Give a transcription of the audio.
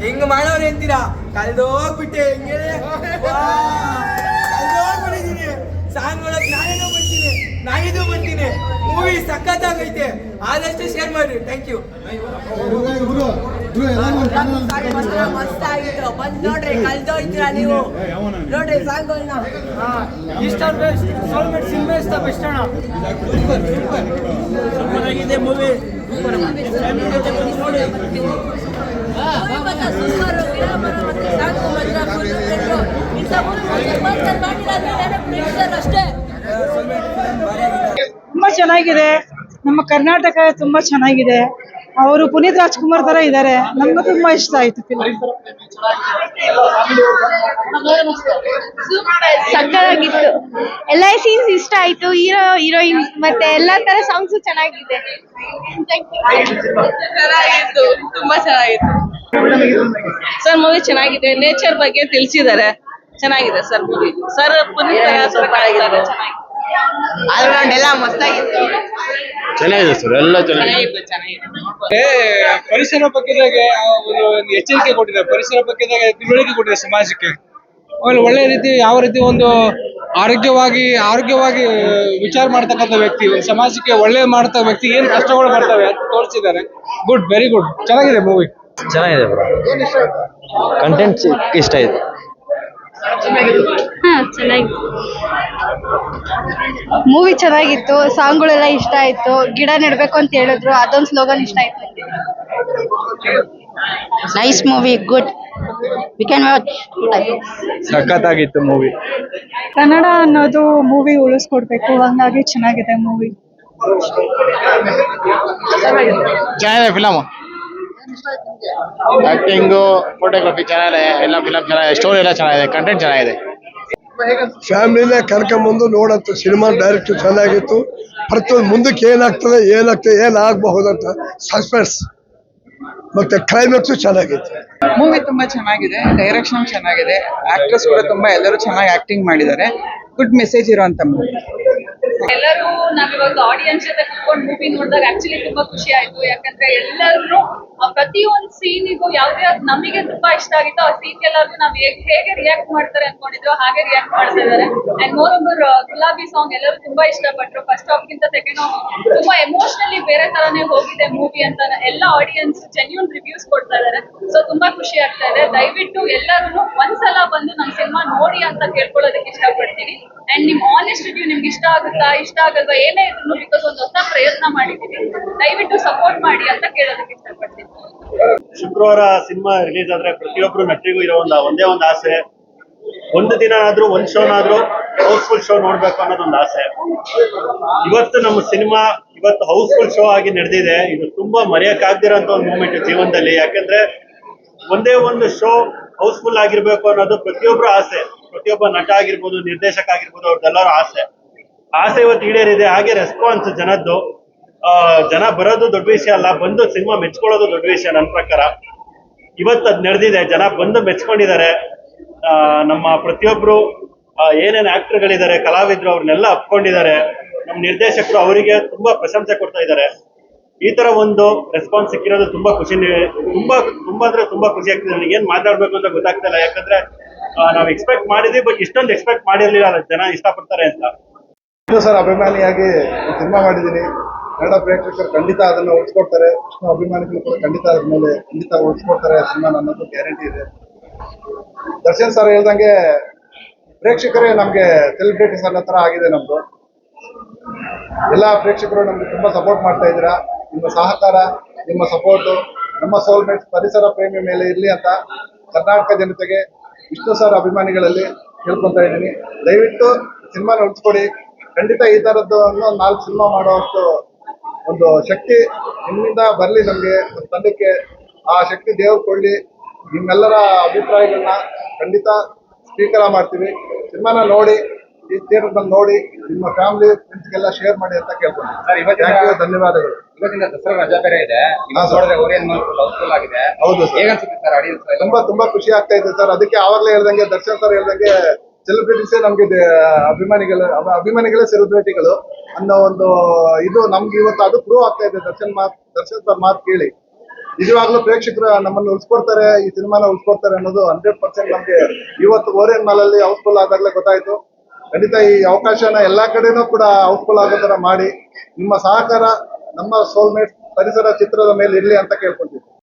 ಹೆಂಗ್ ಮಾಡೋರು ಎಂತೀರಾ ಕಲ್ದೋಗ್ಬಿಟ್ಟೆ ಹೆಂಗೆ ಕಲ್ದೋಗ್ಬಿಟ್ಟಿದೀನಿ ಸಾಂಗ್ ನೋಡಕ್ ನಾನೇನೋ ಬರ್ತೀನಿ ನಾನಿದು ಬರ್ತೀನಿ. ಮೂವಿ ಸಖತ್ತಾಗೈತೆ. ಆದಷ್ಟು ಶೇರ್ ಮಾಡ್ರಿ. ಥ್ಯಾಂಕ್ ಯು ಮಸ್ತ್ ಆಗಿತ್ತು ಬಂದ್ ನೋಡ್ರಿ ಕಲ್ದೋಯ್ತೀರಾ ನೀವು ನೋಡ್ರಿ ಸಾಂಗ್ ಇಷ್ಟ ಸೋಲ್ಮೆಟ್ ಸಿನಿಮಾ ಇಷ್ಟ ಬೆಸ್ಟ್ ಅಣ್ಣ ಸೂಪರ್ ಮೂವಿ ತುಂಬಾ ಚೆನ್ನಾಗಿದೆ. ನಮ್ಮ ಕರ್ನಾಟಕ ತುಂಬಾ ಚೆನ್ನಾಗಿದೆ. ಅವರು ಪುನೀತ್ ರಾಜ್ಕುಮಾರ್ ತರ ಇದ್ದಾರೆ ನಮ್ಗೆ ತುಂಬಾ ಇಷ್ಟ ಆಯ್ತು ಫಿಲ್ಮ್ ಸಕ್ಕತ್ತಾಗಿತ್ತು. ಎಲ್ಲ ಸೀನ್ಸ್ ಇಷ್ಟ ಆಯ್ತು. ಹೀರೋ ಹೀರೋಯಿನ್ ಮತ್ತೆ ಎಲ್ಲಾ ತರ ಸಾಂಗ್ಸ್ ಚೆನ್ನಾಗಿದೆ. ಚೆನ್ನಾಗಿತ್ತು. ತುಂಬಾ ಚೆನ್ನಾಗಿತ್ತು. ಸರ್ ಮೂವಿ ಚೆನ್ನಾಗಿದೆ. ನೇಚರ್ ಬಗ್ಗೆ ತಿಳಿಸಿದ್ದಾರೆ. ಚೆನ್ನಾಗಿದೆ ಸರ್ ಮೂವಿ ಸರ್ ಪುನೀತ್ ಚೆನ್ನಾಗಿದೆ. ಆಗಿದ್ದಾರೆ ಆಲ್ರೌಂಡ್ ಎಲ್ಲ ಮಸ್ತಾಗಿತ್ತು. ಚೆನ್ನಾಗಿದೆ ಸರ್ ಎಲ್ಲ ಚೆನ್ನಾಗಿದೆ. ಚೆನ್ನಾಗಿದೆ ಪರಿಸರ ಬಗ್ಗೆದಾಗೆ ಒಂದು ಒಂದು ಎಚ್ಚರಿಕೆ ಕೊಟ್ಟಿದ್ದಾರೆ. ಪರಿಸರ ಬಗ್ಗೆದಾಗೆ ತಿಳುವಳಿಕೆ ಕೊಟ್ಟಿದ್ದಾರೆ ಸಮಾಜಕ್ಕೆ. ಆಮೇಲೆ ಒಳ್ಳೆ ರೀತಿ ಯಾವ ರೀತಿ ಒಂದು ಆರೋಗ್ಯವಾಗಿ ಆರೋಗ್ಯವಾಗಿ ವಿಚಾರ ಮಾಡ್ತಕ್ಕಂಥ ವ್ಯಕ್ತಿ ಒಂದು ಸಮಾಜಕ್ಕೆ ಒಳ್ಳೆ ಮಾಡ್ತಾ ವ್ಯಕ್ತಿ ಏನ್ ಕಷ್ಟಗಳು ಬರ್ತವೆ ಅಂತ ತೋರಿಸಿದ್ದಾರೆ. ಗುಡ್ ವೆರಿ ಗುಡ್ ಚೆನ್ನಾಗಿದೆ ಮೂವಿ ಚೆನ್ನಾಗಿದೆ ಕಂಟೆಂಟ್ ಇಷ್ಟ ಆಯ್ತು. ಹಾ ಮೂವಿ ಚೆನ್ನಾಗಿತ್ತು ಸಾಂಗ್ಗಳೆಲ್ಲ ಇಷ್ಟ ಆಯ್ತು ಗಿಡ ನೆಡ್ಬೇಕು ಅಂತ ಹೇಳಿದ್ರು ಅದೊಂದು ಸ್ಲೋಗನ್ ಇಷ್ಟ ಆಯ್ತು nice movie good we can watch ಸಖತ್ತಾಗಿತ್ತು movie Kannada ಅನ್ನೋದು ಮೂವಿ ಉಳಿಸ್ಕೊಡ್ಬೇಕು ಹಂಗಾಗಿ ಚೆನ್ನಾಗಿದೆ ಮೂವಿ ಚೆನ್ನಾಗಿದೆ ಫಿಲಮ್ ಆಕ್ಟಿಂಗು ಫೋಟೋಗ್ರಫಿ ಚೆನ್ನಾಗಿದೆ ಎಲ್ಲ ಫಿಲಮ್ ಚೆನ್ನಾಗಿದೆ ಸ್ಟೋರಿ ಎಲ್ಲ ಚೆನ್ನಾಗಿದೆ ಕಂಟೆಂಟ್ ಚೆನ್ನಾಗಿದೆ. ಫ್ಯಾಮಿಲಿನೇ ಕರ್ಕೊಂಬಂದು ನೋಡಂತ ಸಿನಿಮಾ ಡೈರೆಕ್ಟ್ ಚೆನ್ನಾಗಿತ್ತು. ಪ್ರತಿಯೊಂದು ಮುಂದಕ್ಕೆ ಏನಾಗ್ತದೆ ಏನಾಗ್ತದೆ, ಏನಾಗಬಹುದಂತ ಸಸ್ಪೆನ್ಸ್ ಮತ್ತೆ ಕ್ಲೈಮ್ಯಾಕ್ಸು ಚೆನ್ನಾಗಿತ್ತು. ಮೂವಿ ತುಂಬಾ ಚೆನ್ನಾಗಿದೆ ಡೈರೆಕ್ಷನ್ ಚೆನ್ನಾಗಿದೆ ಆಕ್ಟ್ರೆಸ್ ಕೂಡ ತುಂಬಾ ಎಲ್ಲರೂ ಚೆನ್ನಾಗಿ ಆಕ್ಟಿಂಗ್ ಮಾಡಿದ್ದಾರೆ. ಗುಡ್ ಮೆಸೇಜ್ ಇರುವಂತ ಮೂವಿ ಎಲ್ಲರೂ ನಾವಿವಾಗ ಆಡಿಯನ್ಸ್ ಜೊತೆ ಕುತ್ಕೊಂಡು ಮೂವಿ ನೋಡಿದಾಗ ಆಕ್ಚುಲಿ ತುಂಬಾ ಖುಷಿ ಆಯ್ತು. ಯಾಕಂದ್ರೆ ಎಲ್ಲರೂ ಪ್ರತಿಯೊಂದು ಸೀನಿಗೂ ಯಾವ್ದೇ ನಮಗೆ ತುಂಬಾ ಇಷ್ಟ ಆಗಿತ್ತು. ಆ ಸೀನ್ ಎಲ್ಲರಿಗೂ ನಾವ್ ಹೇಗೆ ಹೇಗೆ ರಿಯಾಕ್ಟ್ ಮಾಡ್ತಾರೆ ಅನ್ಕೊಂಡಿದ್ರು ಹಾಗೆ ರಿಯಾಕ್ಟ್ ಮಾಡ್ತಾ ಇದಾರೆ and more over Gulabi song ಎಲ್ಲರೂ ತುಂಬಾ ಇಷ್ಟಪಟ್ರು. ಫಸ್ಟ್ ಹಾಫ್ ಗಿಂತ ಸೆಕೆಂಡ್ ತುಂಬಾ ಎಮೋಷನಲಿ ಬೇರೆ ತರಾನೇ ಹೋಗಿದೆ ಮೂವಿ ಅಂತ ಎಲ್ಲ ಆಡಿಯನ್ಸ್ ಜೆನ್ಯೂನ್ ರಿವ್ಯೂಸ್ ಕೊಡ್ತಾ ಇದಾರೆ ಸೊ ತುಂಬಾ ಖುಷಿ ಆಗ್ತಾ ಇದೆ. ದಯವಿಟ್ಟು ಎಲ್ಲರೂ ಒಂದ್ಸಲ ಬಂದು ನಮ್ ಸಿನಿಮಾ ನೋಡಿ ಅಂತ ಕೇಳ್ಕೊಳ್ಳೋದಕ್ಕೆ ಇಷ್ಟಪಡ್ತೀನಿ. ಅಂಡ್ ನಿಮ್ ಆನೆಸ್ಟ್ ರಿವ್ಯೂ ನಿಮ್ಗೆ ಇಷ್ಟ ಆಗುತ್ತಾ ಇಷ್ಟ ಆಗಲ್ವಾ? ಏನೇ ಇದ್ರು ಬಿಕಾಸ್ ಒಂದು ಹೊಸ ಪ್ರಯತ್ನ ಮಾಡಿದೀವಿ ದಯವಿಟ್ಟು ಸಪೋರ್ಟ್ ಮಾಡಿ ಅಂತ ಕೇಳೋದಕ್ಕೆ ಇಷ್ಟಪಡ್ತೀನಿ. ಶುಕ್ರವಾರ ಸಿನಿಮಾ ರಿಲೀಸ್ ಆದ್ರೆ ಪ್ರತಿಯೊಬ್ರು ನಟರಿಗೂ ಇರೋ ಒಂದು, ಒಂದೇ ಒಂದು ಆಸೆ. ಒಂದು ದಿನ ಆದ್ರೂ, ಒಂದ್ ಶೋನಾದ್ರೂ ಹೌಸ್ಫುಲ್ ಶೋ ನೋಡ್ಬೇಕು ಅನ್ನೋದೊಂದು ಆಸೆ. ಇವತ್ತು ನಮ್ಮ ಸಿನಿಮಾ, ಇವತ್ತು ಹೌಸ್ಫುಲ್ ಶೋ ಆಗಿ ನಡೆದಿದೆ. ಇದು ತುಂಬಾ ಮರೆಯಕ್ಕಾಗ್ದಿರೋಂಥ ಒಂದು ಮೂಮೆಂಟ್ ಜೀವನದಲ್ಲಿ. ಯಾಕಂದ್ರೆ ಒಂದೇ ಒಂದು ಶೋ ಹೌಸ್ಫುಲ್ ಆಗಿರ್ಬೇಕು ಅನ್ನೋದು ಪ್ರತಿಯೊಬ್ಬರ ಆಸೆ. ಪ್ರತಿಯೊಬ್ಬ ನಟ ಆಗಿರ್ಬೋದು, ನಿರ್ದೇಶಕ ಆಗಿರ್ಬೋದು, ಅವ್ರದ್ದೆಲ್ಲರ ಆಸೆ. ಆಸೆ ಇವತ್ತು ಈಡೇರಿದೆ, ಹಾಗೆ ರೆಸ್ಪಾನ್ಸ್ ಜನದ್ದು. ಜನ ಬರೋದು ದೊಡ್ಡ ವಿಷಯ ಅಲ್ಲ, ಬಂದು ಸಿನಿಮಾ ಮೆಚ್ಕೊಳ್ಳೋದು ದೊಡ್ಡ ವಿಷಯ ನನ್ನ ಪ್ರಕಾರ. ಇವತ್ತು ಅದ್ ನಡೆದಿದೆ, ಜನ ಬಂದು ಮೆಚ್ಕೊಂಡಿದ್ದಾರೆ. ನಮ್ಮ ಪ್ರತಿಯೊಬ್ರು ಏನೇನು ಆ್ಯಕ್ಟರ್ಗಳಿದ್ದಾರೆ ಕಲಾವಿದ್ರು ಅವ್ರನ್ನೆಲ್ಲ ಅಪ್ಕೊಂಡಿದ್ದಾರೆ. ನಮ್ಮ ನಿರ್ದೇಶಕರು ಅವರಿಗೆ ತುಂಬಾ ಪ್ರಶಂಸೆ ಕೊಡ್ತಾ ಇದ್ದಾರೆ. ಈ ತರ ಒಂದು ರೆಸ್ಪಾನ್ಸ್ ಸಿಕ್ಕಿರೋದು ತುಂಬಾ ಖುಷಿ, ತುಂಬಾ ತುಂಬಾ ಅಂದ್ರೆ ತುಂಬಾ ಖುಷಿ ಆಗ್ತಿದೆ. ನನಗೆ ಏನ್ ಮಾತಾಡ್ಬೇಕು ಅಂತ ಗೊತ್ತಾಗ್ತಾ ಇಲ್ಲ. ಯಾಕಂದ್ರೆ ನಾವು ಎಕ್ಸ್ಪೆಕ್ಟ್ ಮಾಡಿದ್ವಿ ಬಟ್ ಇಷ್ಟೊಂದು ಎಕ್ಸ್ಪೆಕ್ಟ್ ಮಾಡಿರ್ಲಿಲ್ಲ. ಜನ ಇಷ್ಟಪಡ್ತಾರೆ ಅಂತ. ಸರ್ ಅಭಿಮಾನಿಯಾಗಿ ಸಿನಿಮಾ ಮಾಡಿದ್ದೀನಿ. ಕನ್ನಡ ಪ್ರೇಕ್ಷಕರು ಖಂಡಿತ ಅದನ್ನ ಉಳಿಸ್ಕೊಡ್ತಾರೆ ವಿಷ್ಣು ಅಭಿಮಾನಿಗಳು ಕೂಡ ಖಂಡಿತ ಅದ್ರ ಮೇಲೆ ಖಂಡಿತ ಉಳಿಸ್ಕೊಡ್ತಾರೆ ಸಿನಿಮಾ ಅನ್ನೋದು ಗ್ಯಾರಂಟಿ ಇದೆ. ದರ್ಶನ್ ಸರ್ ಹೇಳ್ದಂಗೆ ಪ್ರೇಕ್ಷಕರೇ ನಮ್ಗೆ ಸೆಲೆಬ್ರಿಟೀಸ್ ಅನ್ನೋ ತರ ಆಗಿದೆ ನಮ್ದು. ಎಲ್ಲಾ ಪ್ರೇಕ್ಷಕರು ನಮ್ಗೆ ತುಂಬಾ ಸಪೋರ್ಟ್ ಮಾಡ್ತಾ ಇದ್ದೀರಾ. ನಿಮ್ಮ ಸಹಕಾರ, ನಿಮ್ಮ ಸಪೋರ್ಟ್ ನಮ್ಮ ಸೋಲ್ಮೇಟ್ಸ್ ಪರಿಸರ ಪ್ರೇಮಿ ಮೇಲೆ ಇರ್ಲಿ ಅಂತ ಕರ್ನಾಟಕ ಜನತೆಗೆ ವಿಷ್ಣು ಸರ್ ಅಭಿಮಾನಿಗಳಲ್ಲಿ ಕೇಳ್ಕೊತಾ ಇದ್ದೀನಿ. ದಯವಿಟ್ಟು ಸಿನಿಮಾ ಉಳಿಸ್ಕೊಡಿ. ಖಂಡಿತ ಈ ತರದ್ದು ಒಂದು ನಾಲ್ಕು ಸಿನಿಮಾ ಮಾಡುವಷ್ಟು ಒಂದು ಶಕ್ತಿ ನಿಮ್ಮಿಂದ ಬರ್ಲಿ ನಮಗೆ ತಂಡಕ್ಕೆ. ಆ ಶಕ್ತಿ ದೇವ್ರು ಕೊಡ್ಲಿ. ನಿಮ್ಮೆಲ್ಲರ ಅಭಿಪ್ರಾಯಗಳನ್ನ ಖಂಡಿತ ಸ್ವೀಕಾರ ಮಾಡ್ತೀವಿ. ಸಿನಿಮಾನ ನೋಡಿ ಈ ಥಿಯೇಟರ್ ಬಂದು ನೋಡಿ ನಿಮ್ಮ ಫ್ಯಾಮಿಲಿ ಫ್ರೆಂಡ್ಸ್ಗೆಲ್ಲ ಶೇರ್ ಮಾಡಿ ಅಂತ ಕೇಳ್ಕೊಂಡು ಸರ್ ಧನ್ಯವಾದಗಳು. ಇವತ್ತಿನ ದಸರಾ ರಜಾ ಬೇರೆ ಇದೆ. ಹೌಸ್ಫುಲ್ ಆಗಿದೆ. ಹೌದು ಸರ್. ಹೇಗನ್ಸುತ್ತೆ ಸರ್ ಆಡಿಯನ್ಸ್ ತುಂಬಾ ತುಂಬಾ ಖುಷಿ ಆಗ್ತಾ ಇದೆ ಸರ್. ಅದಕ್ಕೆ ಆವಾಗಲೇ ಹೇಳ್ದಂಗೆ ದರ್ಶನ್ ಸರ್ ಹೇಳ್ದಂಗೆ ಸೆಲೆಬ್ರಿಟೀಸೇ ನಮಗೆ ಅಭಿಮಾನಿಗಳ ಅಭಿ- ಅಭಿಮಾನಿಗಳೇ ಸೆಲೆಬ್ರಿಟಿಗಳು ಅನ್ನೋ ಒಂದು ಇದು ನಮ್ಗೆ ಇವತ್ತು ಅದು ಪ್ರೂವ್ ಆಗ್ತಾ ಇದೆ. ದರ್ಶನ್ ಮಾತ್ ದರ್ಶನ್ ಸರ್ ಮಾತು ಕೇಳಿ. ನಿಜವಾಗ್ಲೂ ಪ್ರೇಕ್ಷಕರು ನಮ್ಮನ್ನು ಉಳಿಸ್ಕೊಡ್ತಾರೆ, ಈ ಸಿನಿಮಾನ ಉಳಿಸ್ಕೊಡ್ತಾರೆ ಅನ್ನೋದು ಹಂಡ್ರೆಡ್ ಪರ್ಸೆಂಟ್ ನಮ್ಗೆ ಇವತ್ತು ಓರಿಯನ್ ಮಾಲಲ್ಲಿ ಹೌಸ್ಫುಲ್ ಆದಾಗಲೇ ಗೊತ್ತಾಯ್ತು. ಖಂಡಿತ ಈ ಅವಕಾಶನ ಎಲ್ಲಾ ಕಡೆನೂ ಕೂಡ ಹೌಸ್ಫುಲ್ ಆಗೋ ತರ ಮಾಡಿ. ನಿಮ್ಮ ಸಹಕಾರ ನಮ್ಮ ಸೋಲ್ಮೇಟ್ ಪರಿಸರ ಚಿತ್ರದ ಮೇಲೆ ಇರ್ಲಿ ಅಂತ ಕೇಳ್ಕೊಂತೀವಿ